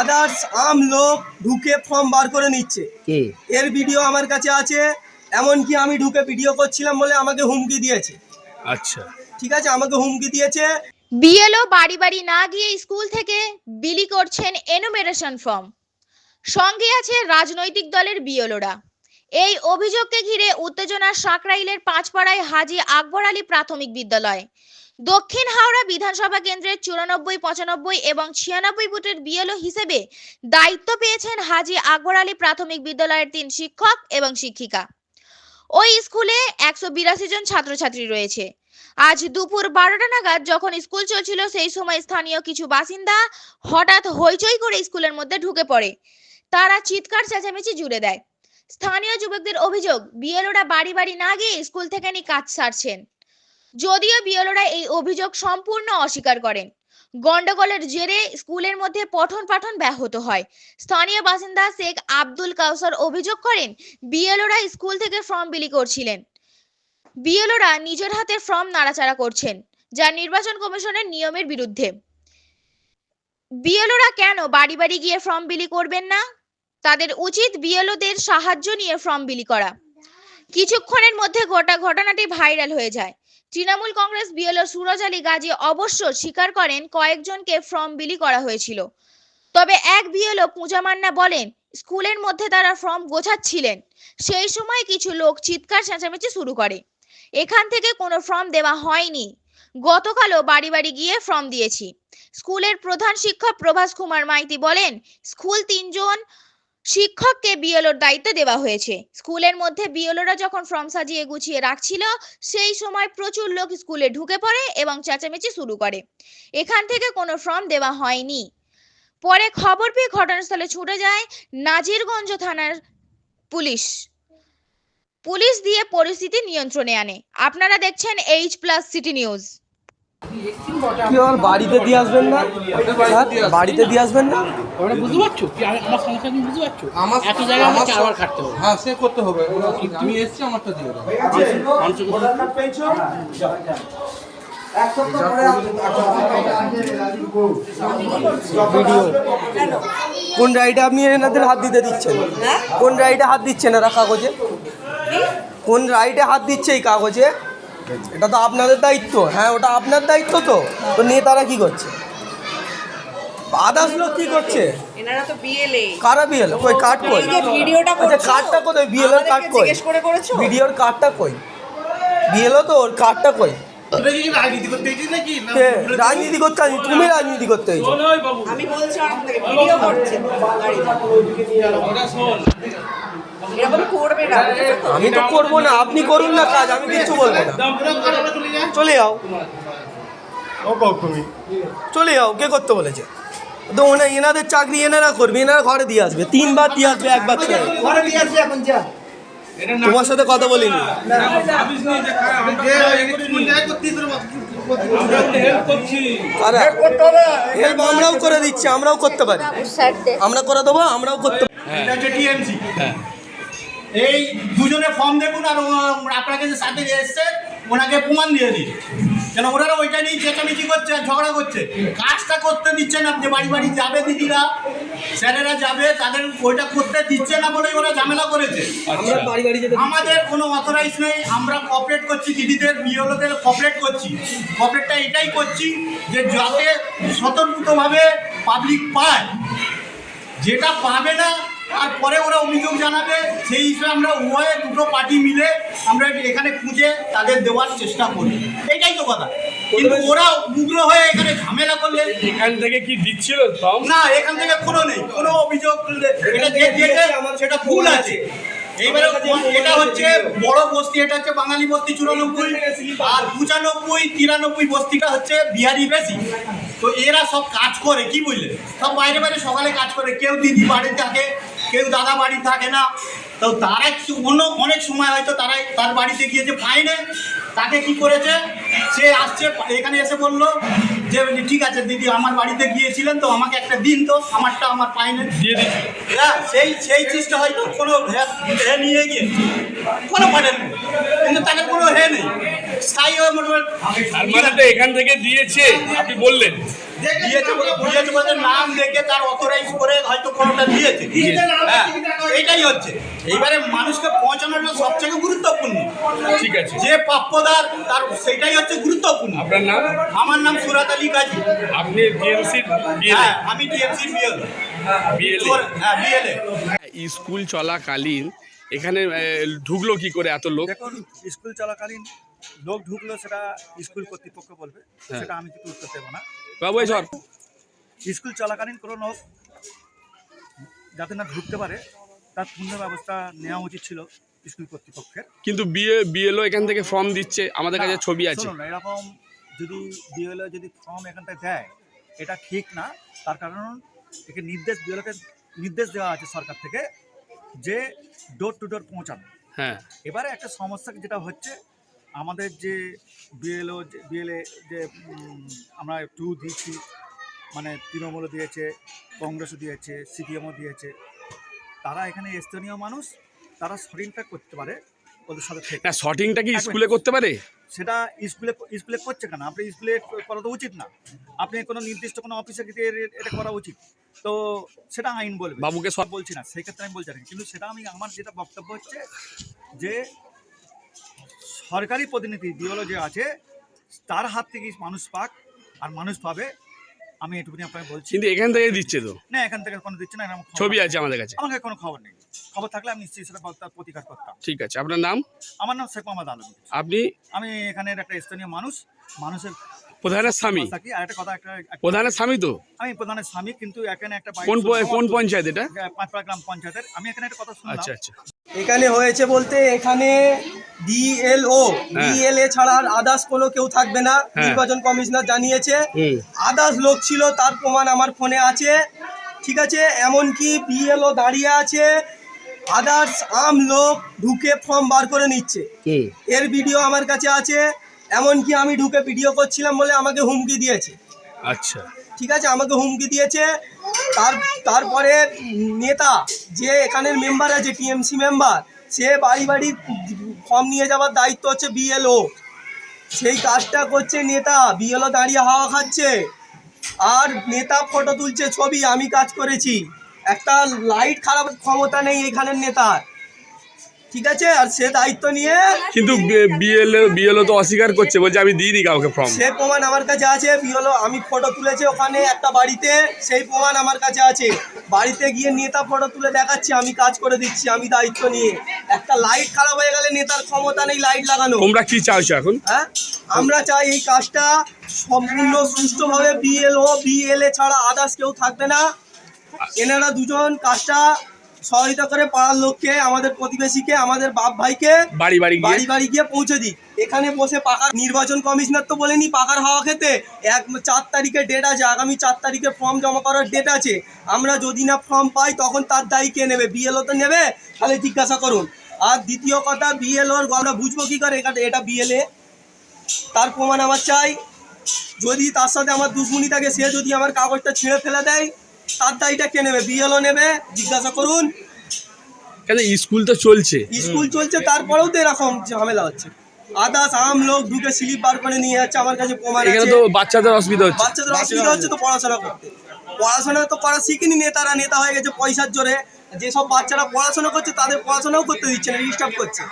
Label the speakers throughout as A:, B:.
A: Others আম লোক ঢুকে form বার করে নিচ্ছে। এর ভিডিও আমার কাছে আছে এমনকি আমি ঢুকে ভিডিও করছিলাম বলে আমাকে হুমকি দিয়েছে।
B: আচ্ছা।
A: ঠিক আছে? আমাকে হুমকি দিয়েছে।
C: বিএলও বাড়ি বাড়ি না গিয়ে স্কুল থেকে বিলি করছেন এনুমেরেশন ফর্ম সঙ্গে আছে রাজনৈতিক দলের বিএলওরা। এই অভিযোগকে ঘিরে উত্তেজনা সাকরাইলের পাঁচপাড়ায় হাজি আকবর আলী প্রাথমিক বিদ্যালয়। দক্ষিণ হাওড়া বিধানসভা কেন্দ্রের চুরানব্বই, পঁচানব্বই এবং ছিয়ানব্বই বুথের বিএলও হিসেবে দায়িত্ব পেয়েছেন হাজি আকবর আলী প্রাথমিক বিদ্যালয়ের তিন শিক্ষক এবং শিক্ষিকা। ওই স্কুলে একশো বিরাশি জন ছাত্রছাত্রী রয়েছে। আজ দুপুর বারোটা নাগাদ যখন স্কুল চলছিল, সেই সময় স্থানীয় কিছু বাসিন্দা হঠাৎ হইচই করে স্কুলের মধ্যে ঢুকে পড়ে। তারা চিৎকার, চেঁচামেচি জুড়ে দেয়। স্থানীয় যুবকদের অভিযোগ, বিএলওরা বাড়ি বাড়ি না গিয়ে স্কুল থেকে নি কাজ সারছেন। যদিও বিএলওরা এই অভিযোগ সম্পূর্ণ অস্বীকার করেন। গন্ডগোলের জেরে স্কুলের মধ্যে পঠন পাঠন ব্যাহত হয়। স্থানীয় বাসিন্দা শেখ আব্দুল কাউসার অভিযোগ করেন, বিএলওরা স্কুল থেকে ফর্ম বিলি করছিলেন। বিএলওরা নিজের হাতে ফর্ম নাড়াচাড়া করছেন, যা নির্বাচন কমিশনের নিয়মের বিরুদ্ধে। বিএলওরা কেন বাড়ি বাড়ি গিয়ে ফর্ম বিলি করবেন না? তাদের উচিত বিএলওদের সাহায্য নিয়ে ফর্ম বিলি করা। কিছুক্ষণের মধ্যে গোটা ঘটনাটি ভাইরাল হয়ে যায়। তৃণমূল কংগ্রেস বিএলও সুরজ আলী গাজী অবশ্য স্বীকার করেন কয়েকজনকে ফর্ম বিলি করা হয়েছিল। তবে এক বিএলও পূজা মান্না বলেন, স্কুলের মধ্যে তারা ফর্ম গোছাচ্ছিলেন। সেই সময় কিছু লোক চিৎকার চেঁচামেচি শুরু করে। এখান থেকে কোনো ফর্ম দেওয়া হয়নি। গতকালও বাড়ি বাড়ি গিয়ে ফর্ম দিয়েছি। স্কুলের প্রধান শিক্ষক প্রভাস কুমার মাইতি বলেন, স্কুল তিনজন শিক্ষককে বিএলওর দায়িত্ব দেওয়া হয়েছে। স্কুলের মধ্যে বিএলওরা যখন ফর্ম সাজিয়ে গুছিয়ে রাখছিল, সেই সময় প্রচুর লোক স্কুলে ঢুকে পড়ে এবং চেঁচামেচি শুরু করে। এখান থেকে কোনো ফর্ম দেওয়া হয়নি। পরে খবর পেয়ে ঘটনাস্থলে ছুটে যায় নাজিরগঞ্জ থানার পুলিশ। পুলিশ দিয়ে পরিস্থিতি নিয়ন্ত্রণে আনে। আপনারা দেখছেন এইচ প্লাস সিটি নিউজ
A: কি আমার বাড়িতে দিয়ে আসবেন না? হ্যাঁ? বাড়িতে দিয়ে আসবেন না?
D: ওরা বুঝতে পারছ? কি আমার সমস্যা তুমি বুঝতে পারছ?
E: আমার
D: একই জায়গায়
E: আমার
D: আবার খাটতে হবে।
E: হ্যাঁ সে করতে হবে। আমি এসেছি আমারটা দিয়ে দাও।
A: কোন রাইডে আপনি এনাদের হাত দিতে দিচ্ছেন? কোন রাইডে হাত দিচ্ছেন এরা কাগজে? কোন রাইডে হাত দিচ্ছে এই কাগজে? এটা তো আপনাদের দায়িত্ব। হ্যাঁ ওটা আপনার দায়িত্ব তো। তো নেতারা কি করছে? আদার্স লোক কি করছে?
F: এনারা তো বিএলএ
A: কারা বিএল কই কার্ড কই?
F: এই ভিডিওটা
A: আচ্ছা কোথায়? বিএল এর কার্ড
F: আমাদেরকে
A: কই?
F: জিজ্ঞেস করে করেছ?
A: ভিডিওর কার্ডটা কই? বিএল তো ওর কার্ডটা কই?
E: রাজনীতি করতে
A: আসি? তুমি রাজনীতি করতে
F: আমি বলছি ভিডিও করছে।
A: আমি তো করব না আপনি করুন না কাজ আমি কিচ্ছু বলব না। চলে যাও। চলে যাও। কে করতে বলেছে? তো ওনা এনাদের চাকরি এনারা করবে এনারা ঘরে দিয়ে আসবে তিনবার দিয়ে আসবে একবার ছেড়ে তোমার সাথে কথা বলিনি। হেল্প আমরাও করে দিচ্ছি আমরাও করতে পারি। আমরা করে দেবো আমরাও করতে
G: এটা হচ্ছে টিএমসি এই দুজনে ফর্ম দেখুন আর আপনাকে যে সাথে এসছে ওনাকে প্রমাণ দিয়ে দিন। কেন ওনারা ওইটা নিয়ে চেঁচামেচি করছে আর ঝগড়া করছে। কাজটা করতে দিচ্ছে না যে বাড়ি বাড়ি যাবে দিদিরা স্যারেরা যাবে তাদের ওইটা করতে দিচ্ছে না বলেই ওরা ঝামেলা করেছে।
A: আমরা বাড়ি বাড়ি
G: আমাদের কোনো অথরাইজ নেই আমরা কপারেট করছি দিদিদের বিওলোদের কপারেট করছি। কপারেটটা এটাই করছি যে যাতে স্বতন্ত্রভাবে পাবলিক পায়। যেটা পাবে না তারপরে ওরা অভিযোগ জানাবে সেই হিসেবে আমরা উভয়ে দুটো পার্টি মিলে আমরা এখানে খুঁজে তাদের দেওয়ার চেষ্টা করি। এটাই তো কথা। কিন্তু ওরা উগ্র হয়ে এখানে ঝামেলা করলে
B: এখান থেকে কি দিচ্ছিল
G: না এখান থেকে কোনো নেই। কোনো অভিযোগ এটা যে দিয়েছে সেটা ভুল আছে। এইবারে এটা হচ্ছে বড় বস্তি এটা হচ্ছে বাঙালি বস্তি চুরানব্বই। আর পঁচানব্বই তিরানব্বই বস্তিটা হচ্ছে বিহারি বেশি। তো এরা সব কাজ করে কি বুঝলে? সব বাইরে বাইরে সকালে কাজ করে কেউ দিদি বাড়ি থাকে কেউ দাদা বাড়ি থাকে না তো তারা অন্য অনেক সময় হয়তো তারা তার বাড়িতে গিয়েছে ফাইনে তাকে কি করেছে? সে আসছে এখানে এসে বলল যে ঠিক আছে দিদি আমার বাড়িতে গিয়েছিলেন তো আমাকে একটা দিন তো আমারটা আমার ফাইনে
B: দিয়ে
G: হ্যাঁ সেই সেই চিজটা হয়তো কোনো হে- নিয়ে গিয়ে কোনো পারেন কিন্তু তাকে কোনো হে নেই। স্থায়ী
B: মানে এখান থেকে দিয়েছে আপনি বললেন।
G: দিয়েছে দিয়েছে বলে নাম দেখে তার অথরাইজ করে হয়তো কোনোটা দিয়েছে। হ্যাঁ এটাই হচ্ছে। এইবারে মানুষকে পৌঁছানোটা সবথেকে গুরুত্বপূর্ণ।
B: ঠিক আছে।
G: যে প্রাপ্যদার তার সেটাই হচ্ছে গুরুত্বপূর্ণ।
B: আপনার নাম?
G: আমার নাম সুরাত আলী কাজী।
B: আপনি টিএমসি
G: হ্যাঁ আমি টিএমসি বিএল হ্যাঁ বিএলএ
B: স্কুল চলাকালীন এখানে ঢুকলো কি করে এত লোক?
H: দেখুন স্কুল চলাকালীন লোক ঢুকলো সেটা স্কুল কর্তৃপক্ষ বলবে। সেটা আমি কিছু উত্তর দেবো না।
B: বাবু সর
H: স্কুল চলাকালীন কোনো লোক যাতে না ঢুকতে পারে তার পূর্ণ ব্যবস্থা নেওয়া উচিত ছিল স্কুল কর্তৃপক্ষের।
B: কিন্তু বিএ বিএলও এখান থেকে ফর্ম দিচ্ছে আমাদের কাছে ছবি আছে।
H: এরকম যদি বিএলও যদি ফর্ম এখানটায় দেয় এটা ঠিক না তার কারণ একে নির্দেশ বিএলওকে নির্দেশ দেওয়া আছে সরকার থেকে যে ডোর টু ডোর পৌঁছানো
B: হ্যাঁ।
H: এবারে একটা সমস্যা যেটা হচ্ছে আমাদের যে বিএলও বিএলএ যে আমরা টু দিয়েছি মানে তৃণমূলও দিয়েছে কংগ্রেসও দিয়েছে সিপিএমও দিয়েছে তারা এখানে স্থানীয় মানুষ তারা শরীরটা করতে পারে ওদের সাথে
B: না শর্টিংটা কি স্কুলে করতে পারে?
H: সেটা স্কুলে স্কুলে করছে কেন? আপনি স্কুলে করা তো উচিত না। আপনি কোনো নির্দিষ্ট কোনো অফিসে গিয়ে এটা করা উচিত। তো সেটা আইন বলবে।
B: বাবুকে
H: সব বলছি না সেই ক্ষেত্রে আমি বলছি না। কিন্তু সেটা আমি আমার যেটা বক্তব্য হচ্ছে যে সরকারি প্রতিনিধি বিওলো যে আছে তার হাত থেকে মানুষ পাক আর মানুষ পাবে আমি এটুকুনি আপনাকে বলছি।
B: কিন্তু এখান থেকে দিচ্ছে তো?
H: না এখান থেকে কোনো দিচ্ছে না এরকম
B: ছবি আছে আমাদের কাছে?
H: আমাকে কোনো খবর নেই। খবর থাকলে আমি নিশ্চয়ই সেটা তার প্রতিকার করতাম।
B: ঠিক আছে আপনার নাম?
H: আমার নাম শেখ মোহাম্মদ আলম।
B: আপনি?
H: আমি এখানের একটা স্থানীয় মানুষ মানুষের
B: প্রধানের স্বামী?
H: থাকি আর একটা কথা একটা একটা-
B: প্রধানের স্বামী তো?
H: আমি প্রধানের স্বামী কিন্তু এখানে একটা
B: কোন কোন পঞ্চায়েত এটা?
H: পাঁচপাড়া গ্রাম পঞ্চায়েতের। আমি এখানে একটা কথা শুনলাম।
B: আচ্ছা আচ্ছা।
A: এখানে হয়েছে বলতে এখানে ডিএলও ডিএলএ ছাড়া আর আদার্স কোনো কেউ থাকবে না
B: হ্যাঁ।
A: নির্বাচন কমিশনার জানিয়েছে। আদার্স লোক ছিল তার প্রমাণ আমার ফোনে আছে। ঠিক আছে? এমনকি বিএলও দাঁড়িয়ে আছে। আদার্স আম লোক ঢুকে ফর্ম বার করে নিচ্ছে। এর ভিডিও আমার কাছে আছে। এমনকি আমি ঢুকে ভিডিও করছিলাম বলে আমাকে হুমকি দিয়েছে।
B: আচ্ছা।
A: ঠিক আছে? আমাকে হুমকি দিয়েছে। তার তারপরে নেতা যে এখানের মেম্বার আছে টিএমসি মেম্বার সে বাড়ি বাড়ি ফর্ম নিয়ে যাওয়ার দায়িত্ব হচ্ছে বিএলও সেই কাজটা করছে নেতা বিএলও দাঁড়িয়ে হাওয়া খাচ্ছে। আর নেতা ফটো তুলছে ছবি, আমি কাজ করেছি। একটা লাইট খারাপ ক্ষমতা নেই এখানের নেতার। ঠিক আছে? আর সে দায়িত্ব নিয়ে
B: কিন্তু বিএলও বিএলও তো অস্বীকার করছে বলছে আমি দিইনি কাউকে ফর্ম
A: সে প্রমাণ আমার কাছে আছে বিএলও আমি ফটো তুলেছি ওখানে একটা বাড়িতে সেই প্রমাণ আমার কাছে আছে। বাড়িতে গিয়ে নেতা ফটো তুলে দেখাচ্ছি আমি কাজ করে দিচ্ছি আমি দায়িত্ব নিয়ে। একটা লাইট খারাপ হয়ে গেলে নেতার ক্ষমতা নেই লাইট লাগানো
B: তোমরা কি চাইছো এখন?
A: হ্যাঁ? আমরা চাই এই কাজটা সম্পূর্ণ সুষ্ঠুভাবে বিএলও বিএলএ ছাড়া আদার্স কেউ থাকবে না। এনারা দুজন কাজটা সহায়তা করে পাড়ার লোককে আমাদের প্রতিবেশীকে আমাদের বাপ ভাইকে
B: বাড়ি বাড়ি
A: বাড়ি বাড়ি গিয়ে পৌঁছে দিই এখানে বসে পাকার নির্বাচন কমিশনার তো বলেনি পাকার হাওয়া খেতে। এক চার তারিখে ডেট আছে আগামী চার তারিখে ফর্ম জমা করার ডেট আছে। আমরা যদি না ফর্ম পাই তখন তার দায়ী কে নেবে? বিএলও তো নেবে? তাহলে জিজ্ঞাসা করুন। আর দ্বিতীয় কথা বিএলওর আমরা বুঝব কী করে? এটা এটা বিএলএ তার প্রমাণ আমার চাই। যদি তার সাথে আমার দুশ্মনী থাকে সে যদি আমার কাগজটা ছিঁড়ে ফেলে দেয় তার দায়ীটা কে নেবে? বিএলও নেবে? জিজ্ঞাসা করুন।
B: কেন স্কুল তো চলছে?
A: স্কুল চলছে তারপরেও তো এরকম ঝামেলা হচ্ছে। আদার্স আম লোক ঢুকে স্লিপ বার করে নিয়ে যাচ্ছে আমার কাছে প্রমাণ
B: এখানে
A: আছে।
B: তো বাচ্চাদের অসুবিধা হচ্ছে।
A: বাচ্চাদের অসুবিধা হচ্ছে তো পড়াশোনা করতে। পড়াশোনা তো করা শিখিনি নেতারা নেতা হয়ে গেছে পয়সার জোরে। যেসব বাচ্চারা পড়াশোনা করছে তাদের পড়াশোনাও করতে দিচ্ছে না ডিস্টার্ব করছে।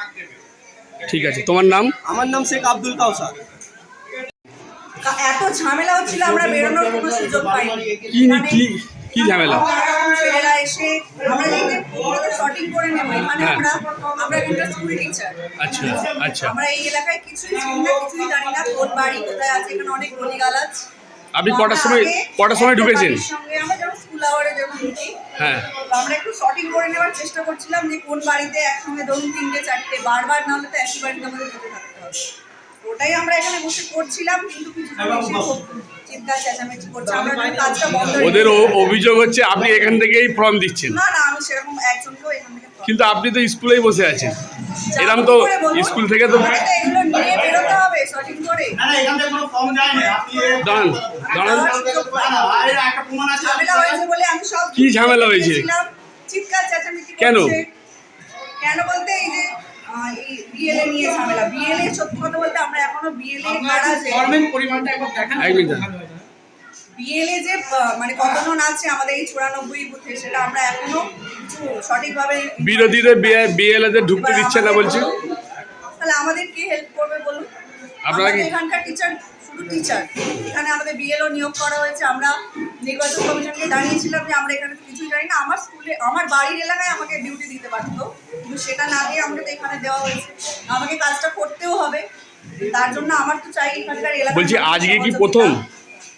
B: ঠিক আছে তোমার নাম?
A: আমার নাম শেখ আব্দুল কাউসার।
F: এত ঝামেলা হচ্ছিল আমরা বেরোনোর কোনো সুযোগ পাইনি।
B: কি কি ঝামেলা?
F: ছেলেরা এসে আমরা এই শর্টিং করে নেব এখানে
B: হ্যাঁ।
F: আমরা আমরা একটা স্কুল টিচার
B: আচ্ছা আচ্ছা।
F: আমরা এই এলাকায় কিছুই চিনি না কিছুই জানি না কোন বাড়ি কোথায় আছে এখানে অনেক
B: আপনি কটার সময় কটার সময় ঢুকেছেন? হ্যাঁ।
F: আমরা একটু শর্টিং করে নেওয়ার চেষ্টা করছিলাম যে কোন বাড়িতে একসঙ্গে ধরুন তিনটে চারটে বারবার না হলে তো একই বাড়িতে আমাদের যেতে থাকতে হবে। ওটাই আমরা এখানে বসে করছিলাম কিন্তু কিছু এসে খুব চিন্তা চেঁচামেচি করছে। আমরা কাজটা বন্ধ
B: ওদের অভিযোগ হচ্ছে আপনি এখান থেকেই ফর্ম দিচ্ছেন।
F: না না আমি সেরকম একজনকেও এখান থেকে
B: কিন্তু আপনি তো স্কুলেই বসে আছেন। এরম তো স্কুল থেকে তো কি ঝামেলা হয়েছে? কেন?
F: কেন বলতে এই যে বিএলএ নিয়ে ঝামেলা। বিএলএ সত্যি কথা বলতে আমরা এখনও বিএলএ কারা যে
D: পরিমাণটা একবার দেখান
B: এক মিনিট দাঁড়ান।
F: বিএলএ যে মানে কতজন আছে আমাদের এই চুরানব্বই বুথে সেটা আমরা এখনও কিছু সঠিকভাবে
B: বিরোধীদের ঢুকতে দিচ্ছে না বলছে।
F: তাহলে আমাদের কি হেল্প করবে বলুন?
B: আপনারা
F: এখানকার টিচার শুধু টিচার এখানে আমাদের বিএলও নিয়োগ করা হয়েছে। আমরা নির্বাচন কমিশনকে জানিয়েছিলাম যে আমরা এখানে তো কিছুই জানি না। আমার স্কুলে আমার বাড়ির এলাকায় আমাকে ডিউটি দিতে পারতো। কিন্তু সেটা না দিয়ে আমাকে তো এখানে দেওয়া হয়েছে। আমাকে কাজটা করতেও হবে। তার জন্য আমার তো চাই এখানকার এলাকা
B: বলছি, আজকে কি প্রথম?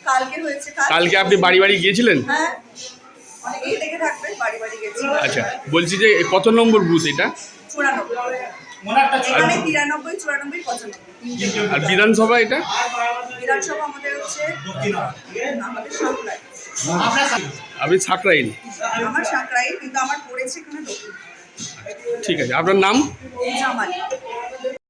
F: কালকে হয়েছে
B: কালকে আপনি বাড়ি বাড়ি গিয়েছিলেন?
F: হ্যাঁ অনেকেই দেখে থাকবে বাড়ি বাড়ি গেছি।
B: আচ্ছা বলছি যে কত নম্বর বুথ এটা? আর বিধানসভা এটা?
F: বিধানসভা
B: আপনি সাকরাইল
F: আমার সাঁকড়াই কিন্তু আমার পড়েছে এখানে দক্ষিণ।
B: ঠিক আছে আপনার নাম?